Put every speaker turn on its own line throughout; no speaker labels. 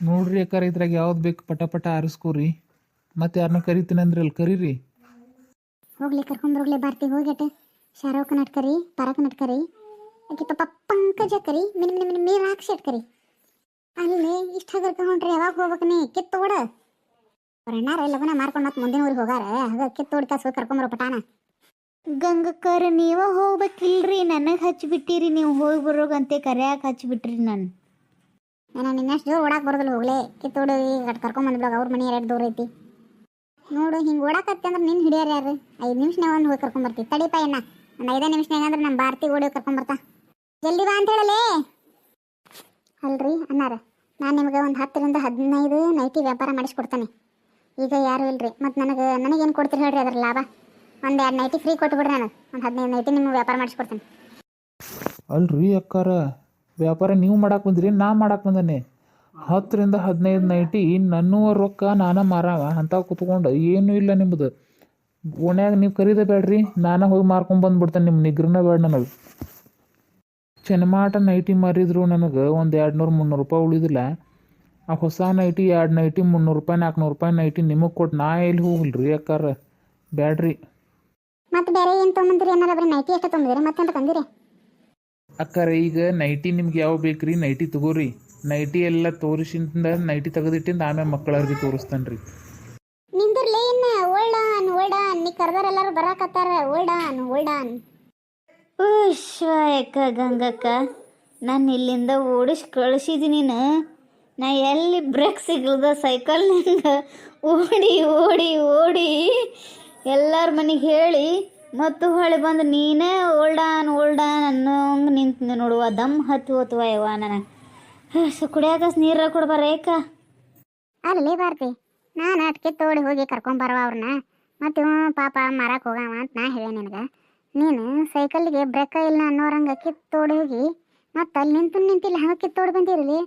ನೋಡ್ರಿ ಅಕ್ಕಾರ ಇದ್ರಾಗ ಯಾವ್ದು ಬೇಕು? ಪಟ ಪಟ ಆರಿಸ್ಕೋರಿ. ಮತ್ತೆ ಯಾರನ್ನ ಕರಿತೀನಿ ಅಂದ್ರೆ ಅಲ್ಲಿ ಕರೀರಿ.
ಹೋಗ್ಲಿ ಕರ್ಕೊಂಬರೋಗ್ಲಿ ಬರ್ತಿ ಹೋಗಟ್ಟೆ ಶಾರೋಕ್ ನಟ್ಕರಿ ಪರಕ್ ನಟ್ಕರಿ ಅಕ್ಕಿ ಪಾಪ ಪಂಕಜ ಕರಿ ಮಿನ್ ಮಿನ್ ಮಿನ್ ಮೀರಾಕ್ಷಿ ಕರಿ. ಅಲ್ಲಿ ಇಷ್ಟ ಹಗರ್ಕೊಂಡ್ರಿ ಯಾವಾಗ ಹೋಗ್ಬೇಕನಿ? ಕಿತ್ತೋಡ ಅವ್ರ ಅಣ್ಣಾರ ಲಗುನ ಮಾರ್ಕೊಂಡು ಮತ್ತೆ ಮುಂದಿನ ಊರಿಗೆ ಹೋಗಾರ. ಆಗ ಕಿತ್ತೋಡ್ ಕಾಸು ಕರ್ಕೊಂಬರೋ ಪಟಾನ.
ಗಂಗಕ್ಕರ್ ನೀವ ಹೋಗ್ಬೇಕಿಲ್ರಿ. ನನಗೆ ಹಚ್ಚಿಬಿಟ್ಟಿರಿ ನೀವು ಹೋಗಿ ಬರೋಗಂತೆ ಕರ್ಯಾಕ ಹಚ್ಚಿಬಿಟ್ರಿ ನಾನು.
ನಾನು ನಿನ್ನಷ್ಟು ಜೋರು ಓಡಾಕ್ ಬರೋದಿಲ್ಲ, ಹೋಗ್ಲೇ. ಕಿತ್ತೋಡು ಈಗ ಕರ್ಕೊಂಬಂದ್ಬಿಡೋಗ ಅವ್ರ ಮನೆ ಎರಡು ದೂರ ಐತಿ. ನೋಡು, ಹಿಂಗೆ ಓಡಾಕತ್ತೆ ಅಂದ್ರೆ ನಿನ್ನ ಹಿಡಿಯಾರ ಯಾರು? ಐದು ನಿಮಿಷನಾಗ ಒಂದು ಹೋಗಿ ಕರ್ಕೊಂಬರ್ತಿ ತಡಿಪ ಏನ ಒಂದು ಐದೇ ನಿಮಿಷನಾಗ ಅಂದ್ರೆ ನಮ್ಮ ಭಾರತಿ ಓಡಿ ಕರ್ಕೊಂಬರ್ತಾ ಜಲ್ದಿ ಬಾ ಅಂತ ಹೇಳಲೇ? ಅಲ್ರಿ ಅನ್ನಾರ ನಾನು ನಿಮಗೆ ಒಂದು ಹತ್ತರಿಂದ ಹದಿನೈದು ನೈಟಿ ವ್ಯಾಪಾರ ಮಾಡಿಸ್ಕೊಡ್ತಾನೆ. ಈಗ ಯಾರು ಇಲ್ರಿ? ಮತ್ತು ನನಗೆ, ನನಗೇನು ಕೊಡ್ತೀರಿ ಹೇಳ್ರಿ ಅದ್ರ ಲಾಭ? ಒಂದು ಎರಡು ನೈಟಿ ಫ್ರೀ ಕೊಟ್ಬಿಡ್ರಿ ನಾನು. ಒಂದು ಹದಿನೈದು ನೈಟಿ ನಿಮ್ಗೆ ವ್ಯಾಪಾರ ಮಾಡಿಸ್ಕೊಡ್ತೇನೆ.
ಅಲ್ರಿ ಅಕ್ಕಾರ. ವ್ಯಾಪಾರ ನೀವು ಮಾಡಕ್ಕೆ ಬಂದಿರಿ, ನಾ ಮಾಡಕ್ಕೆ ಬಂದನೆ ಹತ್ತರಿಂದ ಹದಿನೈದು ನೈಟಿ ನನ್ನೂ ರೊಕ್ಕ ನಾನು ಮಾರ ಅಂತ ಕುತ್ಕೊಂಡು, ಏನೂ ಇಲ್ಲ ನಿಮ್ಮದು ಓಣ್ಯಾಗ ನೀವು ಕರೀದ ಬೇಡ್ರಿ ನಾನು ಹೋಗಿ ಮಾರ್ಕೊಂಡು ಬಂದ್ಬಿಡ್ತೇನೆ ನಿಮ್ಮ ನಿಗ್ರನ ಬೇಡ ನನಗೆ. ಚೆನ್ನಮಾಟ ನೈಟಿ ಮಾರಿದ್ರು ನನಗೆ ಒಂದು ಎರಡು ನೂರು ಮುನ್ನೂರು ರೂಪಾಯಿ ಉಳಿದಿಲ್ಲ. ಆ ಹೊಸ ನೈಟಿ ಎರಡು ನೈಟಿ, ಮುನ್ನೂರು ರೂಪಾಯಿ ನಾಲ್ಕುನೂರು ರೂಪಾಯಿ ನೈಟಿ ನಿಮಗೆ ಕೊಟ್ಟು ನಾ ಎಲ್ಲಿ ಹೋಗಲ್ರಿ ಅಕ್ಕಾರ? ಬ್ಯಾಡ್ರಿ.
ಮತ್ತೆ ಬೇರೆ ಏನು ತೊಗೊಂಬಂದಿರಿ ಏನಾರ ನೈಟಿ ಎಷ್ಟು ಮತ್ತೆ ಅಂತ ತಂದಿರಿ?
ಅಕ್ಕಾರ ಈಗ ನೈಟಿ ನಿಮ್ಗೆ ಯಾವ ಬೇಕ್ರಿ? ನೈಟಿ ತಗೋರಿ. ನೈಟಿ ಎಲ್ಲ ತೋರಿಸಿಂದ ನೈಟಿ ತೆಗೆದಿಟ್ಟಿಂದ ಆಮೇಲೆ ಮಕ್ಕಳಿಗೆ ತೋರಿಸ್ತಾನ್ರಿ. ತೋರಿಸ್ತಾನೆ ರೀ
ನಿಂದಿರ್ಲೇ ಇನ್ನ. ಓಲ್ಡಾನ್ ಓಲ್ಡಾನ್ ನೀ ಕರ್ದಾರ ಎಲ್ಲಾರು ಬರಾಕತ್ತಾರ. ಓಲ್ಡಾನ್ ಓಲ್ಡಾನ್
ಯಾಕ ಗಂಗಕ್ಕ ನಾನು ಇಲ್ಲಿಂದ ಓಡಿಸಿ ಕಳಿಸಿದೀನಿ ನೀನು. ನಾ ಎಲ್ಲಿ ಬ್ರೇಕ್ ಸಿಗಲ್ದ ಸೈಕಲ್ನಿಂದ ಓಡಿ ಓಡಿ ಓಡಿ. ಎಲ್ಲರ ಮನೆಗೆ ಹೇಳಿ ಮತ್ತು ಹೊಳೆ ಬಂದು, ನೀನೇ ಓಲ್ಡಾನ್ ಓಲ್ಡಾನ್ ಅನ್ನೋಂಗೆ ನಿಂತು ನೋಡುವ ದಮ್ ಹತ್ತು ಹೋತುವ ಯವ್ವ ನನಗೆ. ಸೊ ಕುಡಿಯಾಕ ನೀರ ಕೊಡ್ಬಾರೇಕ
ಅಲ್ಲಿ ಬಾರ್ತಿ ನಾನು ಅಟ್ಕೆ ತೋಡಿ ಹೋಗಿ ಕರ್ಕೊಂಬರವ ಅವ್ರನ್ನ ಮತ್ತು ಪಾಪ ಮರಕ್ಕೆ ಹೋಗವ ಅಂತ ನಾ ಹೇಳಿ ನಿನಗೆ. ನೀನು ಸೈಕಲ್ಗೆ ಬ್ರೇಕ ಇಲ್ಲ ಅನ್ನೋರಂಗೆ ಕಿತ್ತೋಡಿ ಹೋಗಿ, ಮತ್ತು ಅಲ್ಲಿ ನಿಂತು ನಿಂತಿಲ್ಲ, ಹಂಗೆ ಕಿತ್ತೋಡಿ ಬಂದಿರಲಿ?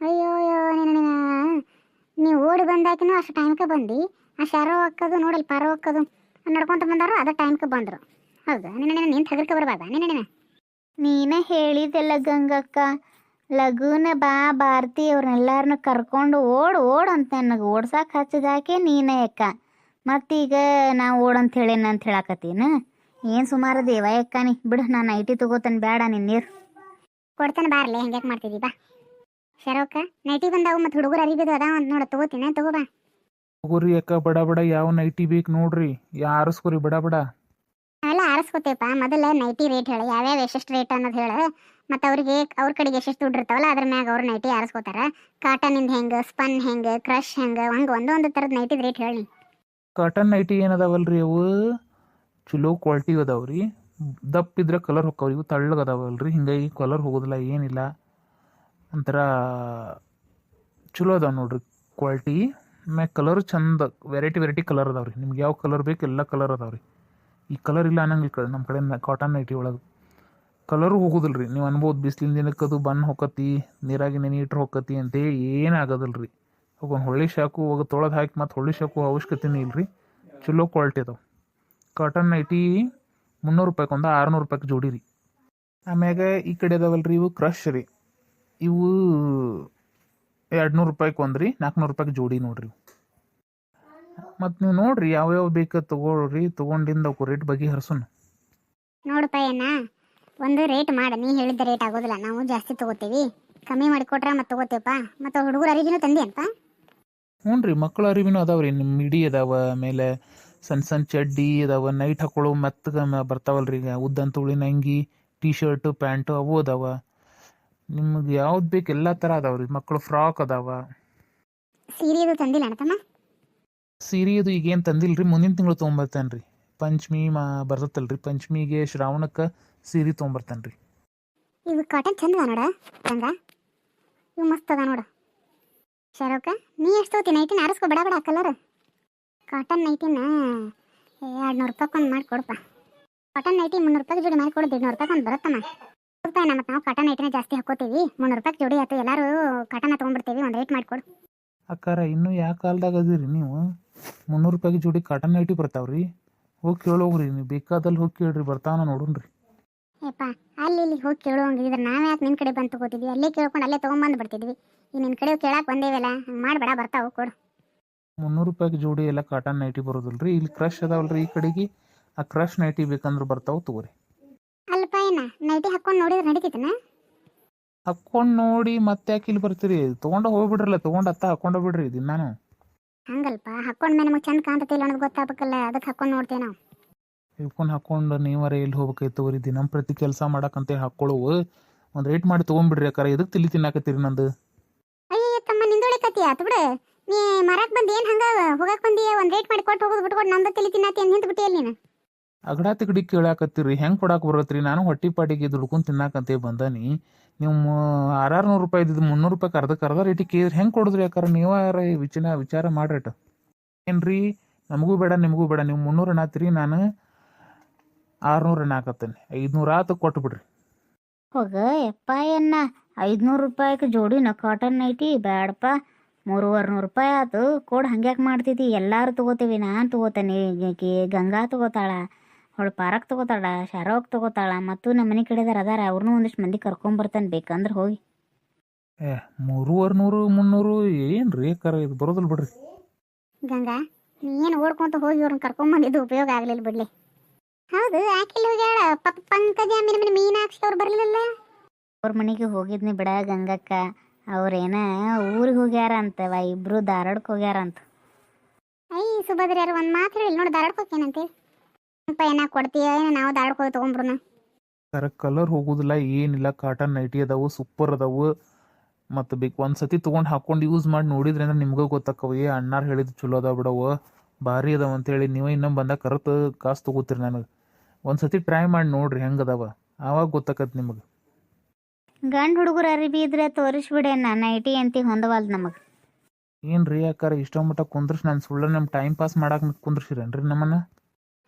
ಅಯ್ಯೋ ಅಯ್ಯೋ ನಿನ್ನ ನೀವು ಓಡಿ ಬಂದಾಕಿನೂ ಅಷ್ಟು ಟೈಮ್ಗೆ ಬಂದು, ಆ ಶರೋ ಹಾಕೋದು ನೋಡಲ್ಲ ಪಾರೋ ಹಾಕೋದು ನಡ್ಕೊಂತ ಬಂದರು ಅದ ಟೈಮ್ಗೆ ಬಂದರು. ಹೌದು. ನಿನ್ನ ನಿಂತು ಹಗರ್ಕೆ ಬರಬಾರ್ದ ನಿನ್ನ ನಿನ್ನ.
ನೀನೇ ಹೇಳಿದೆಲ್ಲ ಗಂಗಕ್ಕ ಲಗುನ ಬಾ ಭಾರತಿ ಅವ್ರನ್ನೆಲ್ಲಾರನ್ನ ಕರ್ಕೊಂಡು ಓಡ್ ಓಡ್ ಅಂತ ನನಗೆ ಓಡ್ಸಕ್ಕೆ ಹಚ್ಚಿದಾಕೆ ನೀನೇ ಅಕ್ಕ. ಮತ್ತೀಗ ನಾ ಓಡ್ ಅಂತ ಹೇಳೇನ ಅಂತ ಹೇಳಕತ್ತೀನ? ಏನು ಸುಮಾರು ದೇವ ಅಕ್ಕ ನೀ? ಬಿಡು ನಾನು ಐಟಿ ತಗೋತಾನೆ ಬೇಡ ನಿನ್ನ ನೀರು.
ಕೊಡ್ತೇನೆ ಬಾರ್ಲೆ ಹೆಂಗ್ಯಾಕೆ ಮಾಡ್ತಿದ್ದೀ ಬಾ. ಶರೋಕ ನೈಟಿ ಬಂದಾವು ಮತ್ತು ಹುಡುಗರು ಅರಿಬಿದು ಅದಾವ ಅಂತ ನೋಡ ತಗೋತೀನಿ? ತಗೋ ಬಾ.
ತಗೋರಿ ಅಕ್ಕ ಬಡ ಬಡ ಯಾವ ನೈಟಿ ಬೇಕು ನೋಡ್ರಿ ಯಾರಿಸ್ಕೊರಿ ಬಡ ಬಡ
ಅಲ್ಲ ಆರಿಸ್ಕೋತೇವಪ್ಪ ಮೊದಲ ನೈಟಿ ರೇಟ್ ಹೇಳಿ. ಯಾವ್ಯಾವ ಎಷ್ಟೆಷ್ಟು ರೇಟ್ ಅನ್ನೋದು ಹೇಳು. ಮತ್ತು ಅವ್ರಿಗೆ ಅವ್ರ ಕಡೆಗೆ ಎಷ್ಟೆಷ್ಟು ದುಡ್ಡು ಇರ್ತಾವಲ್ಲ ಅದ್ರ ಮ್ಯಾಗ ಅವ್ರು ನೈಟಿ ಆರಿಸ್ಕೋತಾರ. ಕಾಟನಿಂದ ಹೆಂಗೆ ಸ್ಪನ್ ಹೆಂಗೆ ಕ್ರಶ್ ಹೆಂಗೆ ಹಂಗೆ ಒಂದೊಂದು ಥರದ ನೈಟಿದ ರೇಟ್ ಹೇಳಿ.
ಕಾಟನ್ ನೈಟಿ ಏನದಾವಲ್ರಿ ಅವು? ಚಲೋ ಕ್ವಾಲಿಟಿ ಅದಾವ್ರಿ. ದಪ್ಪ ಇದ್ರೆ ಕಲರ್ ಹೊಕ್ಕವ್ರಿ. ಇವು ತಳ್ಳಗೆ ಅದಾವಲ್ರಿ. ಹಿಂಗಾಗಿ ಕಲರ್ ಹೋಗೋದಿಲ್ಲ ಏನಿಲ್ಲ. ಒಂಥರ ಚಲೋ ಅದಾವ ನೋಡ್ರಿ ಕ್ವಾಲಿಟಿ ಮ್ಯಾಗ ಕಲರ್ ಚಂದ ವೆರೈಟಿ ವೆರೈಟಿ ಕಲರ್ ಅದಾವ್ರಿ ನಿಮ್ಗೆ ಯಾವ ಕಲರ್ ಬೇಕು ಎಲ್ಲ ಕಲರ್ ಅದಾವ್ರಿ ಈ ಕಲರ್ ಇಲ್ಲ ಅನ್ನಂಗಿಲ್ಲ ಕಡೆ ನಮ್ಮ ಕಡೆ ಕಾಟನ್ ನೈಟಿ ಒಳಗೆ. ಕಲರು ಹೋಗೋದಿಲ್ಲ ರೀ. ನೀವು ಅನ್ಬೋದು ಬಿಸಿಲಿನ ದಿನಕ್ಕೆ ಅದು ಬಣ್ಣ ಹೊಕ್ಕತಿ ನೀರಾಗಿ ನೆನೆ ಇಟ್ರೆ ಹೊಕ್ಕತಿ ಅಂತೇಳಿ ಏನು ಆಗೋದಿಲ್ಲ ರೀ. ಹೋಗೊಂದು ಹೊಳ್ಳಿ ಶಾಕು ಹೋಗ ತೊಳೆದು ಹಾಕಿ ಮತ್ತು ಹೊಳ್ಳಿ ಶಾಕು ಅವಶ್ಯಕತೆನೇ ಇಲ್ಲ ರೀ. ಚಲೋ ಕ್ವಾಲಿಟಿ ಅದಾವೆ. ಕಾಟನ್ ನೈಟಿ ಮುನ್ನೂರು ರೂಪಾಯಿಗೆ ಒಂದು ಆರುನೂರು ರೂಪಾಯಿಗೆ ಜೋಡಿ ರೀ. ಆಮ್ಯಾಗ ಈ ಕಡೆ ಅದಾವಲ್ಲ ರೀ, ಇವು ಕ್ರಶ್ ರೀ. ಇವು ಎರಡು ನೂರು ರೂಪಾಯಿಗೆ ಒಂದು ರೀ ನಾಲ್ಕುನೂರು ರೂಪಾಯಿಗೆ ಜೋಡಿ ನೋಡ್ರಿ ಮತ್ತು ನೀವು ನೋಡ್ರಿ ಯಾವ ಬೇಕು ಬೇಕ ತಗೋಳ್ರಿ ತಗೊಂಡಿಂದ ರೇಟ್ ಬಗ್ಗೆ ಹರ್ಸೋಣ
ನೋಡಪ್ಪ ಏನ ಒಂದು ರೇಟ್ ಮಾಡ. ನೀ ಹೇಳಿದ ರೇಟ್ ಆಗೋದಿಲ್ಲ. ನಾವು ಜಾಸ್ತಿ ತಗೋತೀವಿ. ಕಮ್ಮಿ ಮಾಡಿ ಕೊಟ್ರೆ ಮತ್ತೆ ತಗೋತೀವಪ್ಪ. ಮತ್ತೆ ಹುಡುಗರು ಅರಿವಿನ ತಂದಿ ಅಂತ
ಹ್ಞೂ ರೀ ಮಕ್ಕಳ ಅರಿವಿನೂ ಅದಾವ ರೀ ನಿಮ್ಮ ಮಿಡಿ ಅದಾವ. ಆಮೇಲೆ ಸಣ್ಣ ಸಣ್ಣ ಚಡ್ಡಿ ಅದಾವ. ನೈಟ್ ಹಾಕೊಳ್ಳೋ ಮೆತ್ತಗ ಮ- ಬರ್ತಾವಲ್ರಿ ಈಗ. ಉದ್ದಂತ ಉಳಿನ ಅಂಗಿ ಟೀ ಶರ್ಟ್ ಪ್ಯಾಂಟು ಅವು ಅದಾವ. ನಿಮ್ಗೆ ಯಾವ್ದು ಬೇಕು ಎಲ್ಲ ಥರ ಅದಾವ ರೀ ಮಕ್ಕಳು ಫ್ರಾಕ್ ಅದಾವ
ಸೀರೆದು ತಂದಿಲ್ಲ ಅಣ್ತಮ್ಮ
ಸೀರೆ ಅದು ಈಗೇನು ತಂದಿಲ್ರಿ ಮುಂದಿನ ತಿಂಗಳು ತೊಗೊಂಬರ್ತಾನೆ ರೀ ಪಂಚಮಿ ಮಾ ಬರ್ತೈತಲ್ರಿ ಪಂಚಮಿಗೆ ಶ್ರಾವಣಕ್ಕೆ ಸೀರೆ ತೊಗೊಂಬರ್ತಾನೆ ರೀ
ಇವು ಕಾಟನ್ ಚಂದ ನೋಡ ಚಂದ? ಇವು ಮಸ್ತ್ ಅದ ನೋಡ. ಶರೋಕ ನೀ ಎಷ್ಟು ತೊಗೋತಿ? ನೈಟಿನ ಆರಿಸ್ಕೊ ಬಡ ಬಡ ಕಲರ್ ಕಾಟನ್ ನೈಟಿನ ಎರಡು ನೂರು ರೂಪಾಯಿ ಒಂದು ಮಾಡಿ ಕೊಡಪ್ಪ ಕಾಟನ್ ನೈಟಿ ಮುನ್ನೂರು ರೂಪಾಯಿ ಜೋಡಿ ಮಾಡಿ ಕೊಡು ನೂರು ರೂಪಾಯಿ ಒಂದು ಬರುತ್ತಮ್ಮ. ರೂಪಾಯಿ ನಮ್ಮ ನಾವು ಕಾಟನ್ ನೈಟಿನ ಜಾಸ್ತಿ ಹಾಕೋತೀವಿ ಮುನ್ನೂರು ರೂಪಾಯಿ ಜೋಡಿ ಆಯ್ತು ಎಲ್ಲರೂ ಕಾಟನ್ ತೊಗೊಂಡ್ಬಿಡ್ತೀವಿ ಒಂದು ರೇಟ್ ಮಾಡಿಕೊಡು
ಅಕ್ಕಾರ ಇನ್ನೂ ಯಾವ ಕಾಲದಾಗ ಅದೀರಿ ನೀವು? ಮುನ್ನೂರು ರೂಪಾಯಿಗೆ ಜೋಡಿ ಕಾಟನ್ ನೈಟಿ ಬರ್ತಾವ್ರಿ. ಹೋಗಿ ಕೇಳೋಗ್ರಿ ನೀವು ಬೇಕಾದಲ್ಲಿ ಹೋಗಿ ಕೇಳ್ರಿ ಬರ್ತಾವನ ನೋಡೋಣ್ರಿ
ಏಪ್ಪ ಅಲ್ಲಿ ಇಲ್ಲಿ ಹೋಗಿ ಕೇಳುವಂಗಿದ್ರೆ ನಾವೇ ಯಾಕೆ ನಿನ್ನ ಕಡೆ ಬಂದು ತಗೋತಿದ್ವಿ? ಅಲ್ಲೇ ಕೇಳ್ಕೊಂಡು ಅಲ್ಲೇ ತೊಗೊಂಬಂದು ಬಿಡ್ತಿದ್ವಿ. ಈ ನಿನ್ನ ಕಡೆ ಕೇಳಕ್ಕೆ ಬಂದೇವಲ್ಲ ಹಂಗೆ ಮಾಡಬೇಡ ಬರ್ತಾವು ಕೊಡು.
ಮುನ್ನೂರು ರೂಪಾಯಿಗೆ ಜೋಡಿ ಎಲ್ಲ ಕಾಟನ್ ನೈಟಿ ಬರೋದಿಲ್ರಿ. ಇಲ್ಲಿ ಕ್ರಶ್ ಅದಾವಲ್ರಿ ಈ ಕಡೆಗೆ. ಆ ಕ್ರಶ್ ನೈಟಿ ಬೇಕಂದ್ರೆ ಬರ್ತಾವೆ ತಗೋರಿ.
ಅಲ್ಪ ಏನ ನೈಟಿ ಹಾಕೊಂಡು ನೋಡಿದ್ರೆ ನಡೀತೈತನ
ಹಾಕ್ಕೊಂಡು ನೋಡಿ ಮತ್ತೆ ಯಾಕೆ ಇಲ್ಲಿ ಬರ್ತೀರಿ? ತೊಗೊಂಡು ಹೋಗ್ಬಿಡ್ರಲ್ಲ ತೊಗೊಂಡು ಅತ್ತ ಹಾಕೊಂಡು ಬಿಡ್ರಿ ದಿನಾನು.
ಹಂಗಲ್ಪ. ಹಾಕೊಂಡ್ಮೇಲೆ ನಮಗೆ ಚಂದ ಕಾಣ್ತತಿಲ್ಲ ಅನ್ನೋದು ಗೊತ್ತಾಗಬೇಕಲ್ಲ ಅದಕ್ಕೆ ಹಾಕೊಂಡು ನೋಡ್ತೇವೆ ನಾವು.
ಇವ್ಕೊಂಡು ಹಾಕೊಂಡು ನೀವರೆ ಎಲ್ಲಿ ಹೋಗ್ಬೇಕಾಯ್ತು ದಿನ ಪ್ರತಿ ಕೆಲಸ ಮಾಡಕ್ಕಂತೇಳಿ ಹಾಕ್ಕೊಳ್ಳುವು ಒಂದು ರೇಟ್ ಮಾಡಿ ತೊಗೊಂಬಿಡ್ರಿ ಅಕ್ಕಾರ ಎದಕ್ಕೆ ತಿಳಿ ತಿನ್ನಾಕತ್ತೀರಿ ನಂದು?
ಅಯ್ಯ ತಮ್ಮ ನಿಂದೊಳಿಕತಿ ಆತು ಬಿಡು. ನೀ ಮರಕ್ಕೆ ಬಂದು ಏನು ಹಂಗ ಹೋಗಕ್ಕೆ ಬಂದಿ? ಒಂದು ರೇಟ್ ಮಾಡಿ ಕೊಟ್ಟು ಹೋಗೋದು ಬಿಟ್ಕೊಟ್ಟು ನಮ್ದು ತಿಳಿ ತಿನ್ನಾತಿ ಅಂತ ನಿಂತು ಬಿಟ್ಟಿಯಲ್ಲ ನೀನು.
ಅಗಡ ತಿಗಡಿ ಕೇಳಾಕತ್ತೀರಿ, ಹೆಂಗೆ ಕೊಡಕ್ಕೆ ಬರತ್ರಿ? ನಾನು ಹೊಟ್ಟಿ ಪಾಟಿಗೆ ದುಡ್ಕೊಂಡು ತಿನ್ನಾಕಂತೇಳಿ ಬಂದಾನಿ. ನೀವು ಆರಾರು ನೂರು ರೂಪಾಯಿ ಇದ್ದಿದ್ದು ಮುನ್ನೂರು ರೂಪಾಯಿ ಅರ್ಧಕ್ಕೆ ಅರ್ಧ ರೇಟಿಗೆ ಕೇಳಿದ್ರೆ ಹೆಂಗೆ ಕೊಡಿದ್ರಿ ಯಾಕಾರ ನೀವು ಯಾರ ವಿಚಾರ ವಿಚಾರ ಏನು ಏನ್ರಿ? ನಮಗೂ ಬೇಡ, ನಿಮಗೂ ಬೇಡ. ನೀವು ಮುನ್ನೂರು ಅನ್ನತ್ತೀರಿ ನಾನು ಆರುನೂರು ಹಾಕತ್ತೇನೆ ಐದುನೂರು ಆತು ಕೊಟ್ಟು ಬಿಡ್ರಿ.
ಹೋಗ, ಯಪ್ಪ ಎನ್ನ ಐದುನೂರು ರೂಪಾಯಿಗೆ ನ ಕಾಟನ್ ಐತಿ ಬೇಡಪ್ಪ ಮೂರುವರೆ ನೂರು ರೂಪಾಯಿ ಆತು. ಕೊಡು ಹಂಗ್ಯಾಕೆ ಮಾಡ್ತಿದ್ದಿ ಎಲ್ಲರೂ ತಗೋತೀವಿ, ನಾನು ತಗೋತೇನೆ. ಗಂಗಾ ತಗೋತಾಳ. ಅವಳು ಪಾರಕ್ ತಗೋತಾಳ ಶಾರೋಕ್ ತಗೋತಾಳ ಮತ್ತು ನಮ್ಮ ಮನೆ ಕಡೆದಾರ ಅದಾರ ಅವ್ರನ್ನೂ ಒಂದಿಷ್ಟು ಮಂದಿ ಕರ್ಕೊಂಬರ್ತಾನೆ ಬೇಕಂದ್ರೆ ಹೋಗಿ.
ಏ ಮೂರುವರೆ ನೂರು ಮುನ್ನೂರು ಏನು ರೀ ಯಾಕಾರ ಇದು ಬರೋದಿಲ್ಲ ಬಿಡ್ರಿ.
ಗಂಗಾ ನೀ ಏನು ಓಡ್ಕೊಂತ ಹೋಗಿ ಇವ್ರನ್ನ ಕರ್ಕೊಂಬಂದಿದ್ದು ಉಪಯೋಗ ಆಗಲಿಲ್ಲ ಬಿಡ್ಲಿ. ಹೌದು ಯಾಕಿಲ್ಲ ಹೋಗ್ಯಾಳ ಪಪ್ಪ ಪಂಕಜ ಮಿನ ಮಿನ ಮೀನಾಕ್ಷಿ ಅವ್ರು ಬರಲಿಲ್ಲ.
ಅವ್ರ ಮನೆಗೆ ಹೋಗಿದ್ನಿ ಬಿಡ ಗಂಗಕ್ಕ ಅವ್ರೇನ ಊರಿಗೆ ಹೋಗ್ಯಾರ ಅಂತವ ಇಬ್ರು ಧಾರವಾಡಕ್ಕೆ ಹೋಗ್ಯಾರ ಅಂತ.
ಐ ಸುಭದ್ರ ಯಾರು ಒಂದು ಮಾತು ಹೇಳಿ ನೋಡಿ ಧಾರಾಡಕ್ಕೆ ಅಪ್ಪ ಏನ ಕೊಡ್ತೀಯ ಏನೋ? ನಾವು ದಾಡ್ಕೋಗಿ ತಗೊಂಡ್ರು
ಕರ ಕಲರ್ ಹೋಗುದಿಲ್ಲ ಏನಿಲ್ಲ ಕಾಟನ್ ನೈಟಿ ಅದಾವು ಸೂಪರ್ ಅದಾವು. ಮತ್ತು ಬೇಕು ಒಂದು ಸತಿ ತೊಗೊಂಡು ಹಾಕೊಂಡು ಯೂಸ್ ಮಾಡಿ ನೋಡಿದ್ರೆ ನಿಮಗೂ ಗೊತ್ತಾಕವು? ಏ ಅಣ್ಣಾರು ಹೇಳಿದ್ದು ಚಲೋ ಅದಾವ ಬಿಡವು ಭಾರಿ ಅದಾವ ಅಂತೇಳಿ ನೀವೇ ಇನ್ನೊಂದು ಬಂದಾಗ ಕರೆತು ಕಾಸು ತೊಗೋತೀರಿ ನನಗೆ. ಒಂದು ಸತಿ ಟ್ರೈ ಮಾಡಿ ನೋಡ್ರಿ ಹೆಂಗೆ ಅದಾವ. ಆವಾಗ ಗೊತ್ತಾಕತ್ ನಿಮಗೆ.
ಗಂಡ ಹುಡುಗರು ಅರಿಬಿ ಇದ್ರೆ ತೋರಿಸ್ಬಿಡೇನ ನೈಟಿ ಅಂತಿ ಹೊಂದವಲ್ದು ನಮಗೆ.
ಏನು ರೀ ಯಾಕಾರ ಇಷ್ಟೊಂದು ಮಟ್ಟ ಕುಂದ್ರಿಸಿ ನಾನು ಸುಳ್ಳು ನಮ್ಮ ಟೈಮ್ ಪಾಸ್ ಮಾಡಕ್ಕೆ ಕುಂದ್ರಿಸಿರೇನ್ರಿ ನಮ್ಮನ್ನ?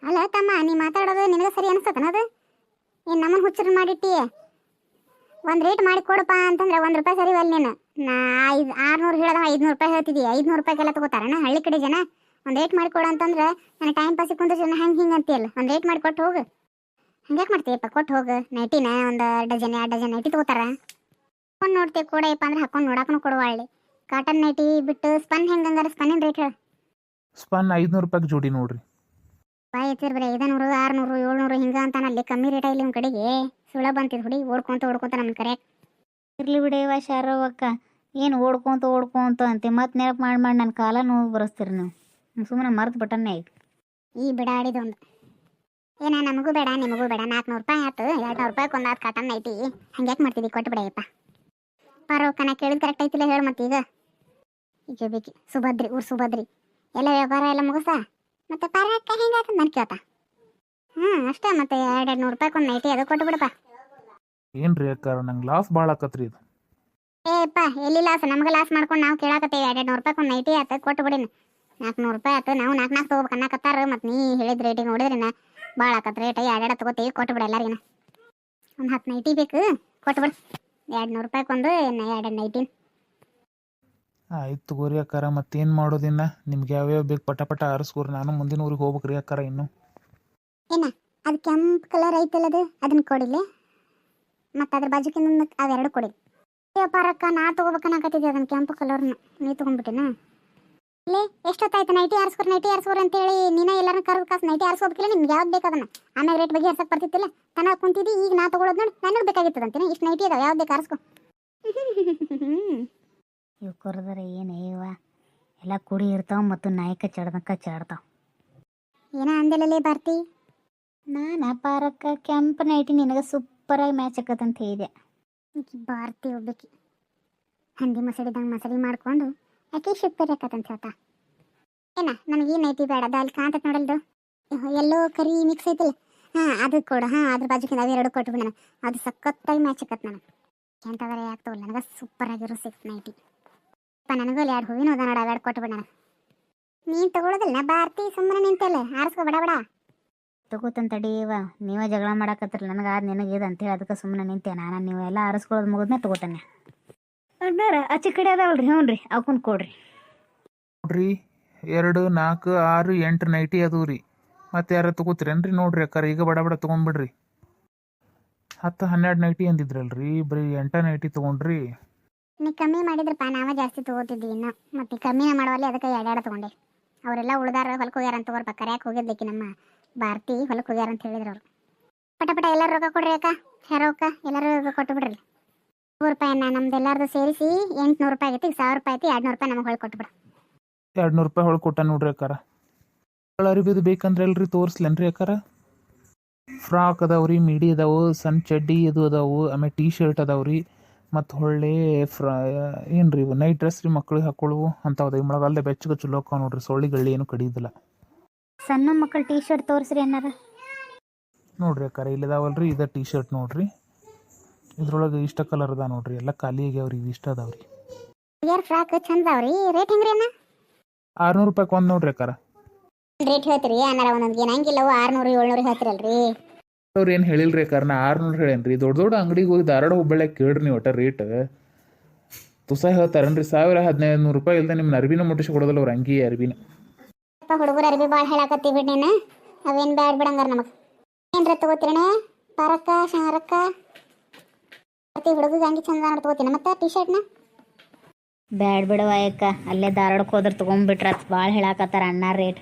ಅಲ್ಲ ತಮ್ಮ, ನೀ ಮಾತಾಡೋದು ನಿನಗೆ ಸರಿ ಅನಿಸ್ತತನ ಅದು? ಏನು ನಮ್ಮನ್ನು ಹುಚ್ಚರು ಮಾಡಿಟ್ಟಿ ಒಂದು ರೇಟ್ ಮಾಡಿ ಕೊಡಪ್ಪ ಅಂತಂದ್ರೆ ಒಂದು ರೂಪಾಯಿ ಸರಿ ಅಲ್ಲ ನೀನು. ನಾ ಐದು, ಆರುನೂರು ಹೇಳೋದ ಐದುನೂರು ರೂಪಾಯಿ ಹೇಳ್ತಿದ್ದೀವಿ ಐದುನೂರು ರೂಪಾಯಿಗೆಲ್ಲ ತಗೋತಾರಣ ಹಳ್ಳಿ ಕಡೆ ಜನ? ಒಂದು ರೇಟ್ ಮಾಡಿ ಕೊಡು ಅಂತಂದ್ರೆ ನನ್ನ ಟೈಮ್ ಪಾಸಿಗೆ ಕುಂದ್ರೆ ಜನ ಹಂಗೆ ಹಿಂಗೆ ಅಂತೀಯಲ್ಲ ಒಂದು ರೇಟ್ ಮಾಡಿ ಕೊಟ್ಟು ಹೋಗು. ಹಂಗ್ಯಾಕೆ ಮಾಡ್ತೀಯಪ್ಪ? ಕೊಟ್ಟು ಹೋಗು. ನೈಟಿನ ಒಂದು ಡಜನ್ ಎರಡು ಡಜನ್ ನೈಟಿ ತಗೋತಾರ? ಹಾಕೊಂಡು ನೋಡ್ತೀವಿ ಕೊಡಪ್ಪ ಅಂದ್ರೆ ಹಾಕೊಂಡು ನೋಡಕ್ಕೂ ಕೊಡುವ ಹಳ್ಳಿ. ಕಾಟನ್ ನೈಟಿ ಬಿಟ್ಟು ಸ್ಪನ್ ಹೆಂಗೆ ಹಂಗಾರೆ? ಸ್ಪನ್ನಿನ ರೇಟ್ ಹೇಳು?
ಸ್ಪನ್ ಐದುನೂರು ರೂಪಾಯಿಗೆ ಜೋಡಿ ನೋಡ್ರಿ.
ಬಾಯ್ ಎತ್ತಿರ್ ಬರೀ ಐದನೂರು ಆರ್ನೂರು ಏಳ್ನೂರು ಹಿಂಗ ಅಂತಾನ ಅಲ್ಲಿ ಕಮ್ಮಿ ರೇಟ್ ಇಲ್ಲಿ ನಿಮ್ಮ ಕಡೆಗೆ ಸುಳ ಬಂತಿದ್ ಹುಡಿ ಓಡ್ಕೊಂತ ಓಡ್ಕೊಂತ ನಮ್ಮ ಕರೆ.
ಇರ್ಲಿ ಬಿಡೇವ ಶಾರವಕ್ಕ ಏನು ಓಡ್ಕೊಂತ ಓಡ್ಕೊಂತ ಅಂತೆ ಮತ್ತೆ ನೆನಪು ಮಾಡಿ ಮಾಡಿ ನನ್ನ ಕಾಲ ನೋವು ಬರೆಸ್ತೀರಿ ನೀವು. ಸುಮ್ಮನೆ ಮರ್ತು ಬಿಟ್ಟನ್ನೇ ಈಗ
ಈ ಬಿಡಾಡಿದೊಂದು ಏನ ನಮಗೂ ಬೇಡ ನಿಮಗೂ ಬೇಡ ನಾಲ್ಕುನೂರು ರೂಪಾಯಿ ಆಯ್ತು ಎರಡು ನೂರು ರೂಪಾಯಿ ಒಂದಾದ್ ಕಾಟನ್ ಐತಿ. ಹಂಗ್ಯಾಕೆ ಮಾಡ್ತಿದ್ದಿ ಕೊಟ್ಟು ಬಿಡಯ್ಯಪ್ಪ. ನಾ ಕೇಳಿದ ಕರೆಕ್ಟ್ ಐತಿಲ್ಲ ಹೇಳು ಮತ್ತೆ ಈಗ ಈಗ ಬೇಕಿ ಸುಭದ್ರಿ ಊರ್ ಸುಭದ್ರಿ. ಎಲ್ಲ ವ್ಯಾಪಾರ ಎಲ್ಲ ಮುಗಿಸ ಮತ್ತೆ ಪರಕ್ಕ ಹೆಂಗಾತ ನಾನು ಕೇಳ್ತಾ. ಹ್ಞೂ ಅಷ್ಟೇ ಮತ್ತೆ ಎರಡು ನೂರು ರೂಪಾಯಿ ಒಂದು ನೈಟಿ ಅದು ಕೊಟ್ಟು ಬಿಡಪ್ಪ.
ಏನ್ರಿ ರೀ ಯಾಕಾರ ನಂಗೆ ಲಾಸ್ ಭಾಳ ಆಕತ್ರಿ ಇದು.
ಏಪ್ಪ ಎಲ್ಲಿ ಲಾಸ್ ನಮ್ಗೆ ಲಾಸ್ ಮಾಡ್ಕೊಂಡು ನಾವು ಕೇಳಾಕತ್ತೇವೆ. ಎರಡು ನೂರು ರೂಪಾಯಿ ಒಂದು ನೈಟಿ ಆತ ಕೊಟ್ಟು ಬಿಡಿನ. ನಾಲ್ಕುನೂರು ರೂಪಾಯಿ ಆತು ನಾವು ನಾಲ್ಕು ನಾಲ್ಕು ತೊಗೋಬೇಕು ಅನ್ನಕತ್ತಾರ. ಮತ್ತು ನೀ ಹೇಳಿದ ರೇಟಿಗೆ ನೋಡಿದ್ರಿನ ಭಾಳ ಆಕತ್ ರೇಟ್ ಎರಡು ತೊಗೋತೀವಿ ಕೊಟ್ಟು ಬಿಡ ಎಲ್ಲರಿಗಿನ. ಒಂದು ಹತ್ತು ನೈಟಿ ಬೇಕು ಕೊಟ್ಟು ಬಿಡು. ಎರಡು ನೂರು ರೂಪಾಯಿ ಒಂದು ಎರಡು ನೈಟಿನ
ಆಯ್ತು ತಗೋರಿ ಅಕ್ಕಾರ ಮತ್ತೇನು ಮಾಡೋದಿನ್ನ? ನಿಮ್ಗೆ ಯಾವ್ಯಾವ ಬೇಕು? ಪಟ ಪಟ ಆರಿಸ್ಕೋರಿ ನಾನು ಮುಂದಿನ ಊರಿಗೆ ಹೋಗ್ಬೇಕ್ರಿ ಅಕ್ಕಾರ ಇನ್ನು.
ಏನ? ಅದು ಕೆಂಪು ಕಲರ್ ಐತಲ್ಲ ಅದು? ಅದನ್ನ ಕೊಡಿಲಿ ಮತ್ತು ಅದ್ರ ಬಾಜುಕಿನ ಅವೆರಡು ಕೊಡಿ. ವ್ಯಾಪಾರಕ್ಕ ನಾ ತೊಗೋಬೇಕನ್ನಕತ್ತಿದ್ದೆ ಅದನ್ನ ಕೆಂಪು ಕಲರ್ನ ನೀ. ತಗೊಂಡ್ಬಿಟ್ಟಿನ ಲೇ, ಎಷ್ಟೊತ್ತಾಯ್ತು? ನೈಟಿ ಆರಿಸ್ಕೊರ್ ನೈಟಿ ಆರಿಸ್ಕೊರ್ ಅಂತೇಳಿ ನೀನೇ ಎಲ್ಲರನ್ನ ಕರೆದು ಕಾಸು ನೈಟಿ ಆರಿಸ್ಕೋಬೇಕಿಲ್ಲ ನಿಮ್ಗೆ ಯಾವ್ದು ಬೇಕು ಅದನ್ನ? ಆಮೇಲೆ ರೇಟ್ ಬಗ್ಗೆ ಹರ್ಸಕ್ಕೆ ಬರ್ತಿತ್ತಿಲ್ಲ? ತನ ಕುಂತಿದ್ದಿ ಈಗ ನಾ ತಗೊಳೋದು ನೋಡಿ, ನನಗೆ ಬೇಕಾಗಿತ್ತದಂತೀನಿ? ಇಷ್ಟು ನೈಟಿ ಅದಾವ, ಯಾವ್ದು ಬೇಕು ಆರಿಸ್ಕೊ?
ಇವು ಕೊರದರೆ ಏನು ಇವ. ಎಲ್ಲ ಕುಡಿ ಇರ್ತಾವ ಮತ್ತು ನಾಯಕ ಚಡ್ದಕ್ಕ ಚಡ್ತಾವ
ಏನ ಅಂದೆಲ್ಲೇ ಬರ್ತಿ
ನಾನು ಪಾರಕ್ಕ ಕೆಂಪು ನೈಟಿ ನಿನಗೆ ಸೂಪರಾಗಿ ಮ್ಯಾಚ್ ಆಕತ್ತಂತ ಹೇಳಿದೆ.
ಈಕಿ ಬಾರ್ತಿ ಒಬ್ಬಕಿ. ಹಂದಿ ಮಸಡಿದಂಗೆ ಮಸಡಿ ಮಾಡ್ಕೊಂಡು ಯಾಕೆ ಸೂಪರ್ ಆಕತ್ತಂತ ಹೇಳ್ತಾ. ಏನ ನನಗೆ ಈ ನೈಟಿ ಬೇಡ ಅದು ಅಲ್ಲಿ ಕಾಂತ ನೋಡಲ್ದು ಎಲ್ಲೋ ಕರಿ ಮಿಕ್ಸ್ ಐತಿಲ್ಲ. ಹಾಂ ಅದು ಕೊಡು ಹಾಂ ಅದ್ರ ಬಾಜುಕಿಂದ ಅವೆರಡು ಕೊಟ್ಟು ಬಿಡ ಅದು ಸಖತ್ತಾಗಿ ಮ್ಯಾಚ್ ಆಕತ್ ನನಗೆ. ಎಂತವರೆ ತೋಲ್ ನನಗೆ ಸೂಪರ್ ಆಗಿರೋ ಸಿಕ್ಸ್ ನೈಟಿ. ಅಪ್ಪ ನನಗೂ ಅಲ್ಲಿ ಎರಡು ಹೂವಿನ ಹೋದ ನೋಡ ಎರಡು ಕೊಟ್ಟು ಬಿಡ ನೀನು ತಗೊಳ್ಳೋದಿಲ್ಲ ನಾ ಬಾರ್ತಿ ಸುಮ್ಮನೆ ನಿಂತಲ್ಲ ಆರಿಸ್ಕೊ ಬಡ ಬಡ.
ತಗೋತಂತ ತಡೀವ ನೀವೇ ಜಗಳ ಮಾಡಾಕತ್ತಿರಲ್ಲ ನನಗೆ ಆದ ನಿನಗೆ ಇದು ಅಂತೇಳಿ ಅದಕ್ಕೆ ಸುಮ್ಮನೆ ನಿಂತೆ ನಾನು ನೀವು ಎಲ್ಲ ಆರಿಸ್ಕೊಳ್ಳೋದು ಮುಗಿದ್ನ ತಗೋತಾನೆ. ಅಡ್ಡಾರ ಆಚೆ ಕಡೆ ಅದಾವಲ್ರಿ ಹ್ಞೂ ರೀ ಅವಕ್ಕನ್ ಕೊಡ್ರಿ.
ನೋಡ್ರಿ ಎರಡು ನಾಲ್ಕು ಆರು ಎಂಟು ನೈಟಿ ಅದಾವ ರೀ. ಮತ್ತೆ ಯಾರು ತಗೋತೀರೇನ್ರಿ ನೋಡ್ರಿ ಅಕ್ಕಾರ ಈಗ ಬಡ ಬಡ ತೊಗೊಂಬಿಡ್ರಿ. ಹತ್ತು ಹನ್ನೆರಡು ನೈಟಿ ಅಂದಿದ್ರಲ್ರಿ ಬರೀ ಎಂಟ ನೈಟಿ ತೊಗೊಂಡ್ರಿ.
ನೀ ಕಮ್ಮಿ ಮಾಡಿದ್ರಪ್ಪ, ನಾವ ಜಾಸ್ತಿ ತಗೋತಿದ್ವಿ ಇನ್ನು. ಮತ್ತೆ ಕಮ್ಮಿನ ಮಾಡುವಲ್ಲಿ ಅದಕ್ಕೆ ಎರಡೆರಡು ತಗೊಂಡೆ. ಅವರೆಲ್ಲ ಉಳ್ದಾರ ಹೊಲಕ್ಕೆ ಹೋಗ್ಯಾರ ಅಂತ ತಗೋರ್ಪ ಕರ್ಯಾಕೆ ಹೋಗಿದ್ದಕ್ಕೆ ನಮ್ಮ ಭಾರತಿ ಹೊಲಕ್ಕೆ ಹೋಗ್ಯಾರ ಅಂತ ಹೇಳಿದ್ರು ಅವರು. ಪಟ ಪಟ ಎಲ್ಲರೂ ರೊಕ್ಕ ಕೊಡ್ರಿ ಅಕ್ಕ ಶರವಕ್ಕ ಎಲ್ಲರೂ ಕೊಟ್ಟು ಬಿಡ್ರಿ. ನೂರು ರೂಪಾಯಿನ ನಮ್ದು ಎಲ್ಲರದು ಸೇರಿಸಿ ಎಂಟ್ನೂರು ರೂಪಾಯಿ ಆಗೈತಿ, ಈಗ ಸಾವಿರ ರೂಪಾಯಿ ಐತಿ ಎರಡು ನೂರು ರೂಪಾಯಿ ನಮಗೆ ಹೊಳ್ ಕೊಟ್ಬಿಡು
ಎರಡು ನೂರು ರೂಪಾಯಿ ಹೊಳ್ ಕೊಟ್ಟ ನೋಡ್ರಿ ಅಕ್ಕಾರ. ಬೇಕಂದ್ರೆ ಬೇಕಂದ್ರಲ್ರಿ ತೋರಿಸ್ಲೇನ್ರಿ ಅಕ್ಕಾರ. ಫ್ರಾಕ್ ಅದಾವ್ರಿ, ಮಿಡಿ ಅದಾವು, ಸಣ್ಣ ಚಡ್ಡಿ ಇದು ಅದಾವು, ಆಮೇಲೆ ಟೀ ಶರ್ಟ್ ಅದಾವ್ರಿ. ಮತ್ತು ಹೊಳ್ಳಿ ಫ್ರಾ ಏನು ರೀ ಇವು? ನೈಟ್ ಡ್ರೆಸ್ ರೀ ಮಕ್ಳಿಗೆ ಹಾಕೊಳ್ಳುವು ಅಂಥವು ಈ ಮಳೆಗಾಲದ ಬೆಚ್ಚಗೆ ಚಲೋ ಅಕ್ಕ ನೋಡ್ರಿ. ಸೊಳ್ಳಿ ಗಳ್ಳಿ ಏನು ಕಡಿಯೋದಿಲ್ಲ.
ಸಣ್ಣ ಮಕ್ಕಳು ಟೀ ಶರ್ಟ್ ತೋರಿಸ್ರಿ ಏನಾರ
ನೋಡ್ರಿ ಅಕ್ಕಾರ ಇಲ್ಲಿದಾವಲ್ಲ ರೀ ಇದು ಟೀ ಶರ್ಟ್ ನೋಡ್ರಿ. ಇದ್ರೊಳಗೆ ಇಷ್ಟ ಕಲರ್ ಅದ ನೋಡ್ರಿ. ಎಲ್ಲ ಖಾಲಿ ಆಗ್ಯಾವ್ರಿ ಇವು ಇಷ್ಟ ಅದಾವ್ರಿ.
ಹುಡುಗಿಯರ್ ಫ್ರಾಕ್ ಚಂದ ಅವ್ರಿ ರೇಟ್ ಹೆಂಗ್ರಿ ಅಣ್ಣ?
ಆರ್ನೂರು ರೂಪಾಯಿ ಒಂದು ನೋಡ್ರಿ ಅಕ್ಕಾರ.
ರೇಟ್ ಹೇಳ್ತೀರಿ ಅನ್ನಾರ ಒಂದೊಂದು ಏನಂಗಿಲ್ಲವು ಆರ್ನೂರು ಏಳ್ನೂರು ಹೇಳ್ತಿರಲ್ರಿ.
ಅವ್ರು ಏನು ಹೇಳಿಲ್ರಿ ಕಾರಣ ನಾ ಆರ್ನೂರು ಹೇಳೇನ್ರಿ? ದೊಡ್ಡ ದೊಡ್ಡ ಅಂಗಡಿಗೆ ಹೋಗಿ ಧಾರವಾಡ ಹುಬ್ಬಳ್ಳಿ ಕೇಳ್ರಿ ನೀವು ಒಟ್ಟ ರೇಟ್ ತುಸ ಹೇಳ್ತಾರನ್ರಿ? ಸಾವಿರ ಹದಿನೈದು ನೂರು ರೂಪಾಯಿ ಇಲ್ದ ನಿಮ್ಮ ಅರ್ಬಿನ ಮುಟ್ಟಿಸಿ ಕೊಡೋದಲ್ಲ ಅವ್ರ ಅಂಗಿ ಅರ್ಬಿನ.
ಹುಡುಗರು ಅರ್ಬಿ ಭಾಳ ಹೇಳಾಕತ್ತಿ ಬಿಡ್ ನೀನು. ಅವೇನು ಬ್ಯಾಡ್ ಬಿಡಂಗಾರ ನಮಗೆ. ಏನ್ರ ತಗೋತೀರಣ ಪರಕ್ಕ ಶಾರಕ್ಕ? ಮತ್ತೆ ಹುಡುಗಿಗೆ ಅಂಗಿ ಚಂದ ನೋಡಿ ತಗೋತೀನ? ಮತ್ತೆ ಟಿ ಶರ್ಟ್ನ
ಬ್ಯಾಡ್ ಬಿಡವ ಅಕ್ಕ ಅಲ್ಲೇ ಧಾರವಾಡಕ್ಕೆ ಹೋದ್ರೆ ತಗೊಂಡ್ಬಿಟ್ರ ಭಾಳ ಹೇಳಾಕತ್ತಾರ ಅಣ್ಣ ರೇಟ್